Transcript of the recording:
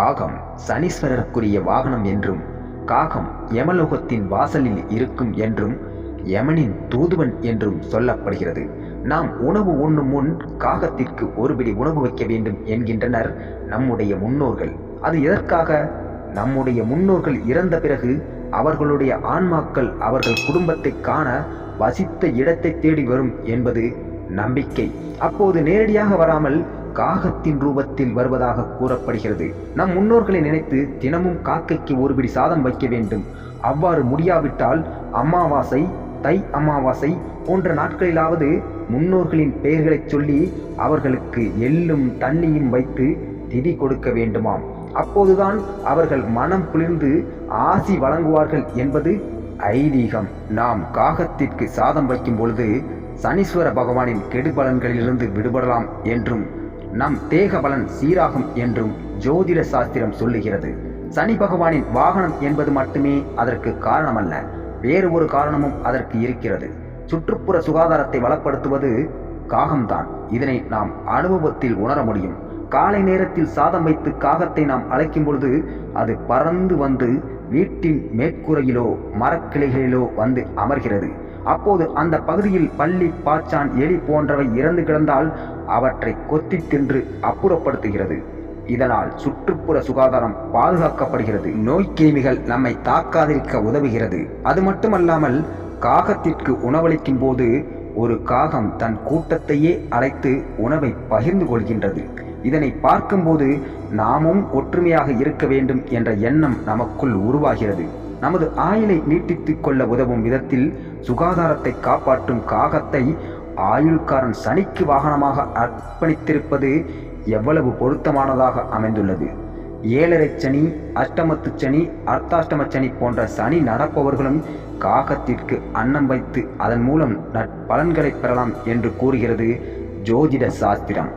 காகம் சனீஸ்வரருக்குரிய வாகனம் என்றும் காகம் யமலோகத்தின் வாசலில் இருக்கும் என்றும் யமனின் தூதுவன் என்றும் சொல்லப்படுகிறது. நாம் உணவு உண்ணும் முன் காகத்திற்கு ஒருபிடி உணவு வைக்க வேண்டும் என்கின்றனர் நம்முடைய முன்னோர்கள். அது எதற்காக? நம்முடைய முன்னோர்கள் இறந்த பிறகு அவர்களுடைய ஆன்மாக்கள் அவர்கள் குடும்பத்தை காண வசித்த இடத்தை தேடி வரும் என்பது நம்பிக்கை. அப்போது நேரடியாக வராமல் காகத்தின் ரூபத்தில் வருவதாக கூறப்படுகிறது. நம் முன்னோர்களை நினைத்து தினமும் காக்கைக்கு ஒருபிடி சாதம் வைக்க வேண்டும். அவ்வாறு முடியாவிட்டால் அமாவாசை தை அமாவாசை போன்ற நாட்களிலாவது முன்னோர்களின் பெயர்களைச் சொல்லி அவர்களுக்கு எள்ளும் தண்ணியும் வைத்து திதி கொடுக்க வேண்டுமாம். அப்போதுதான் அவர்கள் மனம் குளிர்ந்து ஆசி வழங்குவார்கள் என்பது ஐதீகம். நாம் காகத்திற்கு சாதம் வைக்கும் பொழுது சனீஸ்வர பகவானின் கெடுபலன்களிலிருந்து விடுபடலாம் என்றும் நம் தேக பலன் சீராகும் என்றும் ஜோதிட சாஸ்திரம் சொல்லுகிறது. சனி பகவானின் வாகனம் என்பது மட்டுமே அதற்கு காரணமல்ல. வேறு ஒரு காரணமும் அதற்கு இருக்கிறது. சுற்றுப்புற சுகாதாரத்தை வளப்படுத்துவது காகம்தான். இதனை நாம் அனுபவத்தில் உணர முடியும். காலை நேரத்தில் சாதம் வைத்து காகத்தை நாம் அழைக்கும் பொழுது அது பறந்து வந்து வீட்டின் மேற்கூரையிலோ மரக்கிளைகளிலோ வந்து அமர்கிறது. அப்போது அந்த பகுதியில் பள்ளி பாச்சான் எலி போன்றவை இறந்து கிடந்தால் அவற்றை கொத்தி தின்று அப்புறப்படுத்துகிறது. இதனால் சுற்றுப்புற சுகாதாரம் பாதுகாக்கப்படுகிறது. நோய் கிருமிகள் நம்மை தாக்காதிருக்க உதவுகிறது. அது மட்டுமல்லாமல் காகத்திற்கு உணவளிக்கும் போது ஒரு காகம் தன் கூட்டத்தையே அழைத்து உணவை பகிர்ந்து கொள்கின்றது. இதனை பார்க்கும்போது நாமும் ஒற்றுமையாக இருக்க வேண்டும் என்ற எண்ணம் நமக்குள் உருவாகிறது. நமது ஆயுளை நீட்டித்துக் கொள்ள உதவும் விதத்தில் சுகாதாரத்தை காப்பாற்றும் காகத்தை ஆயுள்காரன் சனிக்கு வாகனமாக அர்ப்பணித்திருப்பது எவ்வளவு பொருத்தமானதாக அமைந்துள்ளது. ஏழரை சனி அஷ்டமத்து சனி அர்த்தாஷ்டம சனி போன்ற சனி நடப்பவர்களும் காகத்திற்கு அன்னம் வைத்து அதன் மூலம் நற்பலன்களை பெறலாம் என்று கூறுகிறது ஜோதிட சாஸ்திரம்.